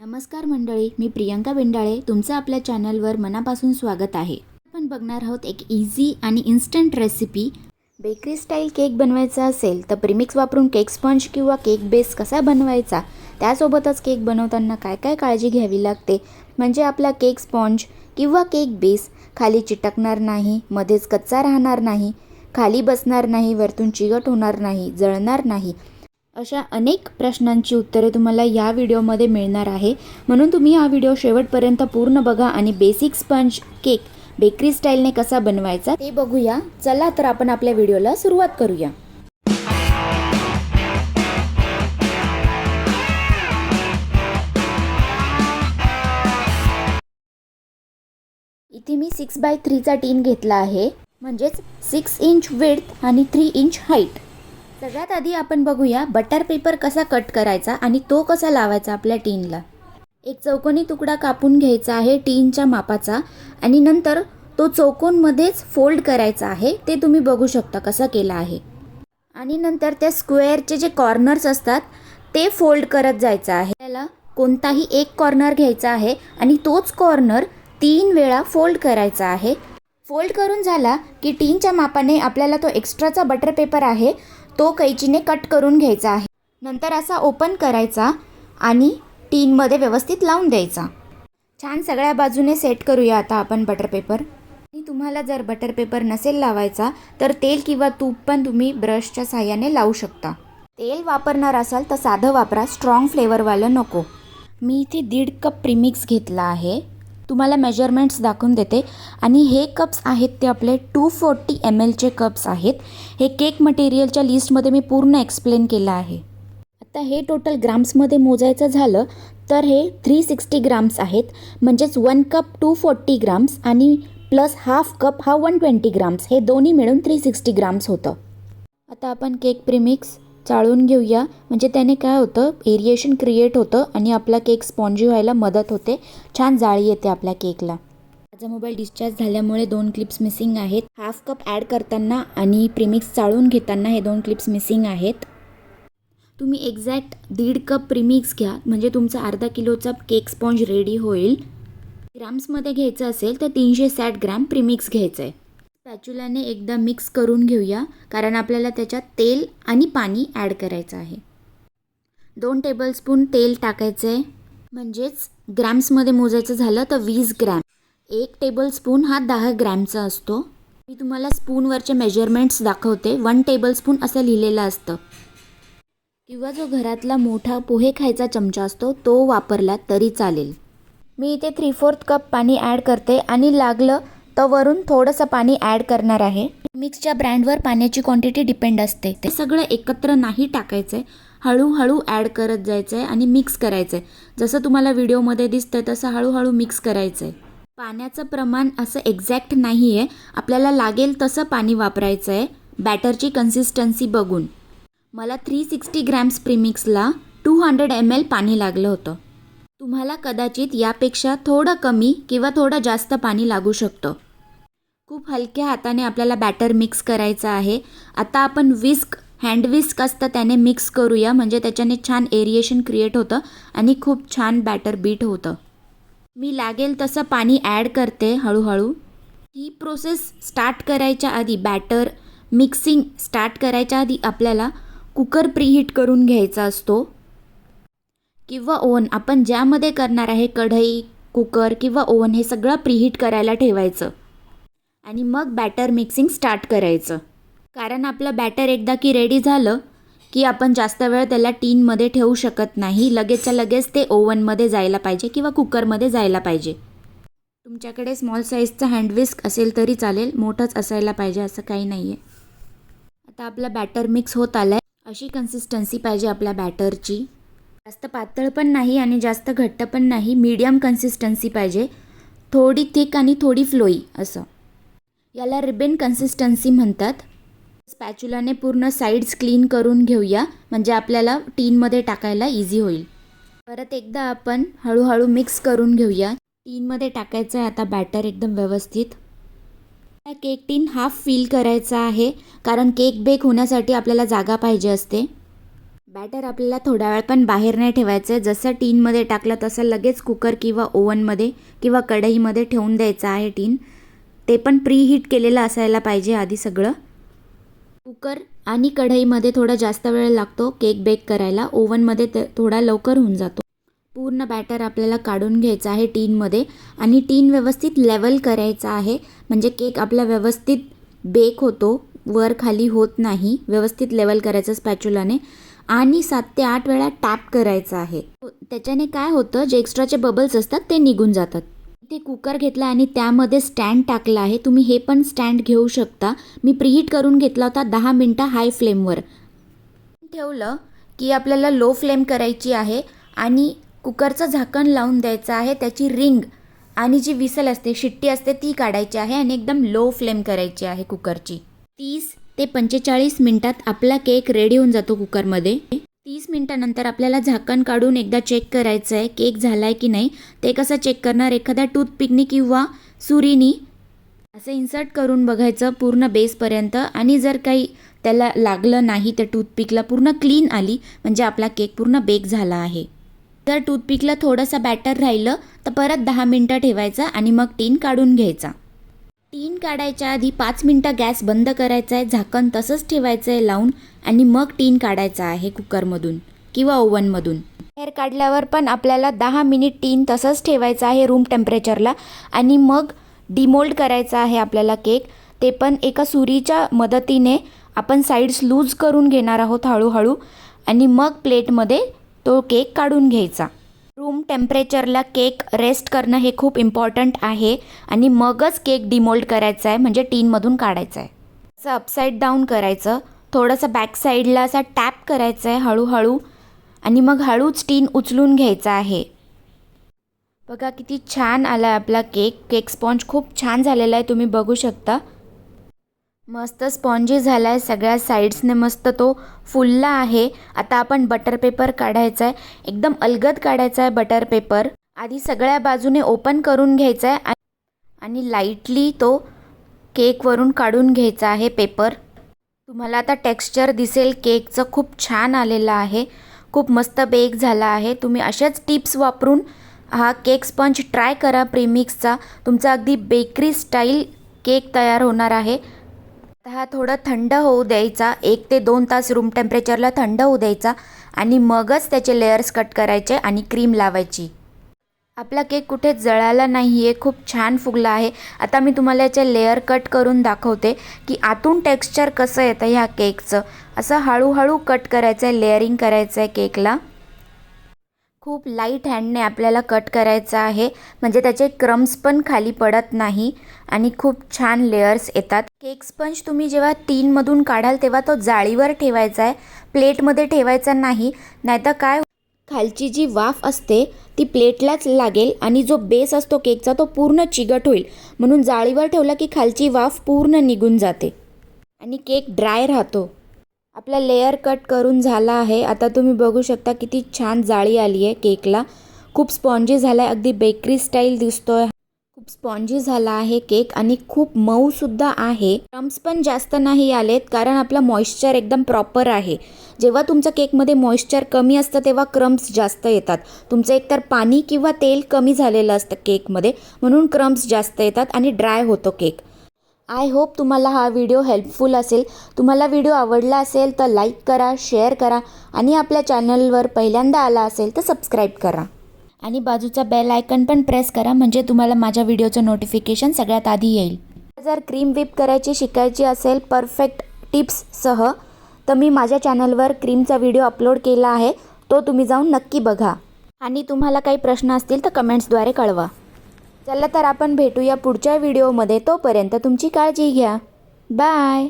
नमस्कार मंडळी मी प्रियंका बेंडाळे तुमचं आपल्या चॅनलवर मनापासून स्वागत आहे. आपण बघणार आहोत एक इझी आणि instant recipe bakery style cake बनवायचा असेल तर प्रिमिक्स वापरून केक स्पंज किंवा केक बेस कसा बनवायचा? त्यासोबतच केक बनवताना काय काय काळजी घ्यावी लागते? म्हणजे आपला केक स्पॉन्ज किंवा केक बेस खाली चिटकणार नाही मध्येच कच्चा राहणार नाही खाली बसणार नाही वरतून चिकट होणार नाही जळणार नाही. अशा अनेक प्रश्नांची उत्तरे तुम्हाला या व्हिडिओमध्ये मिळणार आहे. म्हणून तुम्ही हा व्हिडिओ शेवटपर्यंत पूर्ण बघा आणि बेसिक स्पंज केक बेकरी स्टाईलने कसा बनवायचा ते बघूया. चला तर आपण आपल्या व्हिडिओला सुरुवात करूया. इथे मी सिक्स बाय थ्रीचा टीन घेतला आहे. म्हणजेच सिक्स इंच विड्थ आणि थ्री इंच हाईट सगळ्यात आधी आपण बघूया बटर पेपर कसा कट करायचा आणि तो कसा लावायचा आपल्या टीनला. एक चौकोनी तुकडा कापून घ्यायचा आहे टीनच्या मापाचा आणि नंतर तो चौकोनमध्येच फोल्ड करायचा आहे ते तुम्ही बघू शकता कसा केला आहे. आणि नंतर त्या स्क्वेअरचे जे कॉर्नर्स असतात ते फोल्ड करत जायचं आहे. त्याला कोणताही एक कॉर्नर घ्यायचा आहे आणि तोच कॉर्नर तीन वेळा फोल्ड करायचा आहे. फोल्ड करून झाला की टीनच्या मापाने आपल्याला तो एक्स्ट्राचा बटर पेपर आहे तो कैचीने कट करून घ्यायचा आहे. नंतर असा ओपन करायचा आणि टीनमध्ये व्यवस्थित लावून द्यायचा. छान सगळ्या बाजूने सेट करूया आता आपण बटर पेपर. आणि तुम्हाला जर बटर पेपर नसेल लावायचा तर तेल किंवा तूप पण तुम्ही ब्रशच्या साह्याने लावू शकता. तेल वापरणार असाल तर साधं वापरा स्ट्रॉंग फ्लेवरवालं नको. मी इथे दीड कप प्रीमिक्स घेतला आहे. तुम्हाला मेजरमेंट्स दाखवून देते. आणि हे कप्स आहेत ते आपले टू फोर्टी एम एलचे कप्स आहेत. हे केक मटेरियलच्या लिस्टमध्ये मी पूर्ण एक्सप्लेन केलं आहे. आता हे टोटल ग्राम्समध्ये मोजायचं झालं तर हे थ्री सिक्स्टी ग्राम्स आहेत. म्हणजेच one cup two forty grams आणि प्लस हाफ कप हा वन ट्वेंटी ग्राम्स हे दोन्ही मिळून थ्री सिक्स्टी ग्राम्स होतं. आता आपण केक प्रीमिक्स चाळून घेऊया. म्हणजे त्याने काय होतं? एरिएशन क्रिएट होतं आणि आपला केक स्पॉन्जी व्हायला मदत होते. छान जाळी येते आपल्या केकला माझा मोबाईल डिस्चार्ज झाल्यामुळे दोन क्लिप्स मिसिंग आहेत. हाफ कप ॲड करताना आणि प्रीमिक्स चाळून घेताना हे दोन क्लिप्स मिसिंग आहेत. तुम्ही एक्झॅक्ट दीड कप प्रीमिक्स घ्या. म्हणजे तुमचा अर्धा किलोचा केक स्पॉन्ज रेडी होईल. ग्राम्समध्ये घ्यायचं असेल तर तीनशे साठ ग्रॅम प्रीमिक्स घ्यायचं आहे स्पॅच्युलाने एकदा मिक्स करून घेऊया कारण आपल्याला त्याच्यात तेल आणि पाणी ॲड करायचं आहे. दोन टेबलस्पून तेल टाकायचं आहे. म्हणजेच ग्रॅम्समध्ये मोजायचं झालं तर वीस ग्रॅम एक टेबलस्पून हा दहा ग्रॅमचा असतो. मी तुम्हाला स्पूनवरचे मेजरमेंट्स दाखवते. वन टेबलस्पून असं लिहिलेलं असतं. किंवा जो घरातला मोठा पोहे खायचा चमचा असतो तो वापरला तरी चालेल. मी इथे थ्री फोर्थ कप पाणी ॲड करते आणि लागलं तर वरून थोडंसं पाणी ॲड करणार आहे. मिक्सच्या ब्रँडवर पाण्याची क्वांटिटी डिपेंड असते. ते सगळं एकत्र नाही टाकायचं आहे हळूहळू ॲड करत जायचं आहे आणि मिक्स करायचं आहे जसं तुम्हाला व्हिडिओमध्ये दिसतं तसं हळूहळू मिक्स करायचं आहे पाण्याचं प्रमाण असं एक्झॅक्ट नाही आहे आपल्याला लागेल तसं पाणी वापरायचं आहे बॅटरची कन्सिस्टन्सी बघून. मला थ्री सिक्स्टी ग्रॅम्स प्रीमिक्सला टू हंड्रेड एम एल पाणी लागलं होतं. तुम्हाला कदाचित यापेक्षा थोडं कमी किंवा थोडं जास्त पाणी लागू शकतं. खूप हलक्या हाताने आपल्याला बॅटर मिक्स करायचं आहे. आता आपण विस्क हँड विस्क असतं त्याने मिक्स करूया. म्हणजे त्याच्याने छान एरिएशन क्रिएट होतं आणि खूप छान बॅटर बीट होतं. मी लागेल तसं पाणी ॲड करते हळूहळू. ही प्रोसेस स्टार्ट करायच्या आधी बॅटर मिक्सिंग स्टार्ट करायच्या आधी आपल्याला कुकर प्रीहीट करून घ्यायचा असतो. किंवा ओव्हन आपण ज्यामध्ये करणार आहे कढई कुकर किंवा ओव्हन हे सगळं प्रीहीट करायला ठेवायचं. आणि मग बॅटर मिक्सिंग स्टार्ट करायचं. कारण आपलं बॅटर एकदा की रेडी झालं की आपण जास्त वेळ त्याला टीनमध्ये ठेवू शकत नाही. लगेचच्या लगेच ते ओव्हनमध्ये जायला पाहिजे किंवा कुकरमध्ये जायला पाहिजे. तुमच्याकडे स्मॉल साईजचा हँडविस्क असेल तरी चालेल मोठंच असायला पाहिजे असं काही नाही आहे आता आपलं बॅटर मिक्स होत आलं आहे अशी कन्सिस्टन्सी पाहिजे आपल्या बॅटरची. जास्त पातळ पण नाही आणि जास्त घट्ट पण नाही मीडियम कन्सिस्टन्सी पाहिजे. थोडी थिक आणि थोडी फ्लोई असं. याला रिबन कन्सिस्टन्सी म्हणतात. स्पॅच्युलाने पूर्ण साईड्स क्लीन करून घेऊया. म्हणजे आपल्याला टीनमध्ये टाकायला इझी होईल. परत एकदा आपण हळूहळू मिक्स करून घेऊया. टीनमध्ये टाकायचं आहे आता बॅटर एकदम व्यवस्थित. केक टीन हाफ फील करायचा आहे. कारण केक बेक होण्यासाठी आपल्याला जागा पाहिजे असते. बॅटर आपल्याला थोडा वेळ पण बाहेर नाही ठेवायचं आहे जसं टीनमध्ये टाकलं तसं लगेच कुकर किंवा ओव्हनमध्ये किंवा कढईमध्ये ठेवून द्यायचं आहे टीन ते पण प्री हीट केलेलं असायला पाहिजे आधी सगळं. कुकर आणि कढईमध्ये थोडा जास्त वेळ लागतो केक बेक करायला. ओव्हनमध्ये ते थोडा लवकर होऊन जातो. पूर्ण बॅटर आपल्याला काढून घ्यायचं आहे टीनमध्ये आणि टीन व्यवस्थित लेवल करायचा आहे. म्हणजे केक आपला व्यवस्थित बेक होतो वर खाली होत नाही. व्यवस्थित लेवल करायचं स्पॅच्युलाने आणि सात ते आठ वेळा टॅप करायचं आहे. त्याच्याने काय होतं जे एक्स्ट्राचे बबल्स असतात ते निघून जातात. ते कुकर घेतला आणि त्यामध्ये स्टँड टाकला आहे. तुम्ही हे पण स्टँड घेऊ शकता. मी प्रीहीट करून घेतला होता दहा मिनटं हाय फ्लेमवर ठेवलं की आपल्याला लो फ्लेम करायची आहे आणि कुकरचं झाकण लावून द्यायचं आहे. त्याची रिंग आणि जी विसल असते शिट्टी असते ती काढायची आहे आणि एकदम लो फ्लेम करायची आहे कुकरची तीस ते पंचेचाळीस मिनटात आपला केक रेडी होऊन जातो कुकरमध्ये. तीस मिनटानंतर आपल्याला झाकण काढून एकदा चेक करायचं आहे केक झाला आहे की नाही. ते कसं चेक करणार? एखाद्या टूथपिकनी किंवा सुरीनी? असं इन्सर्ट करून बघायचं पूर्ण बेसपर्यंत आणि जर काही त्याला लागलं नाही तर टूथपिकला पूर्ण क्लीन आली म्हणजे आपला केक पूर्ण बेक झाला आहे. जर टूथपिकला थोडंसं बॅटर राहिलं तर परत दहा मिनटं ठेवायचं आणि मग टीन काढून घ्यायचा. टीन काढायच्या आधी पाच मिनटं गॅस बंद करायचा आहे झाकण तसंच ठेवायचं आहे लावून आणि मग टीन काढायचा आहे कुकरमधून किंवा ओव्हनमधून. बाहेर काढल्यावर पण आपल्याला दहा मिनिट टीन तसंच ठेवायचं आहे रूम टेम्परेचरला आणि मग डिमोल्ड करायचा आहे आपल्याला केक. ते पण एका सुरीच्या मदतीने आपण साईड्स लूज करून घेणार आहोत हळूहळू आणि मग प्लेटमध्ये तो केक काढून घ्यायचा. रूम टेम्परेचरला केक रेस्ट करणं हे खूप इम्पॉर्टंट आहे आणि मगच केक डिमोल्ड करायचा आहे म्हणजे टीनमधून काढायचा आहे. असं अपसाईड डाऊन करायचं थोडंसं बॅक साईडला असा टॅप करायचं आहे हळूहळू आणि मग हळूच टीन उचलून घ्यायचा आहे. बघा किती छान आला आहे आपला केक केक स्पॉन्ज खूप छान झालेला आहे तुम्ही बघू शकता. मस्त स्पॉन्जी झाला आहे सगळ्या साईड्सने मस्त तो फुलला आहे. आता आपण बटर पेपर काढायचा आहे एकदम अलगद काढायचा आहे बटर पेपर आधी सगळ्या बाजूने ओपन करून घ्यायचा आहे आणि लाईटली तो केकवरून काढून घ्यायचा आहे पेपर तुम्हाला आता टेक्स्चर दिसेल केकचं खूप छान आलेलं आहे. खूप मस्त बेक झाला आहे. तुम्ही अशाच टिप्स वापरून हा केक स्पंज ट्राय करा प्रीमिक्सचा तुमचा अगदी बेकरी स्टाईल केक तयार होणार आहे. आता हा थोडं थंड होऊ द्यायचा. एक ते दोन तास रूम टेम्परेचरला थंड होऊ द्यायचा आणि मगच त्याचे लेयर्स कट करायचे आणि क्रीम लावायची. आपला केक कुठे जळाला नाही आहे खूप छान फुगला आहे. आता मी तुम्हाला याचे लेअर कट करून दाखवते की आतून टेक्स्चर कसं येतं ह्या केकचं असं हळूहळू कट करायचं आहे लेअरिंग करायचं आहे केकला खूप लाइट हँडने आपल्याला कट करायचा आहे. म्हणजे त्याचे क्रम्स पण खाली पडत नाही आणि खूप छान लेयर्स येतात. केक स्पंज तुम्ही जेव्हा तीनमधून काढाल तेव्हा तो जाळीवर ठेवायचा आहे. प्लेटमध्ये ठेवायचा नाही. नाहीतर काय खालची जी वाफ असते ती प्लेटलाच लागेल आणि जो बेस असतो केकचा तो पूर्ण चिगट होईल. म्हणून जाळीवर ठेवला की खालची वाफ पूर्ण निघून जाते. आणि केक ड्राय राहतो. आपला लेयर कट करून झाला आहे. आता तुम्ही बघू शकता किती छान जाळी आली आहे केकला. खूप स्पॉन्जी झाला आहे अगदी बेकरी स्टाईल दिसतोय. खूप स्पॉन्जी झाला आहे केक आणि खूप मऊसुद्धा आहे. क्रम्स पण जास्त नाही आलेत कारण आपला मॉइश्चर एकदम प्रॉपर आहे. जेव्हा तुमच्या केकमध्ये मॉइश्चर कमी असतं तेव्हा क्रम्स जास्त येतात. तुमचं एकतर पाणी किंवा तेल कमी झालेलं असतं केकमध्ये म्हणून क्रम्स जास्त येतात आणि ड्राय होतो केक. आय होप तुम्हाला हा व्हिडिओ हेल्पफुल असेल. तुम्हाला व्हिडिओ आवडला असेल तर लाईक करा शेअर करा आणि आपल्या चॅनलवर पहिल्यांदा आला असेल तर सबस्क्राईब करा. आणि बाजूचा बेल आयकन पण प्रेस करा म्हणजे तुम्हाला माझ्या व्हिडिओचं नोटिफिकेशन सगळ्यात आधी येईल. जर क्रीम व्हिप करायची शिकायची असेल परफेक्ट टिप्ससह तर मी माझ्या चॅनलवर क्रीमचा व्हिडिओ अपलोड केला आहे. तो तुम्ही जाऊन नक्की बघा. आणि तुम्हाला काही प्रश्न असतील तर कमेंट्सद्वारे कळवा. चला तर आपण भेटूया पुढच्या व्हिडिओमध्ये तोपर्यंत तुमची काळजी घ्या. बाय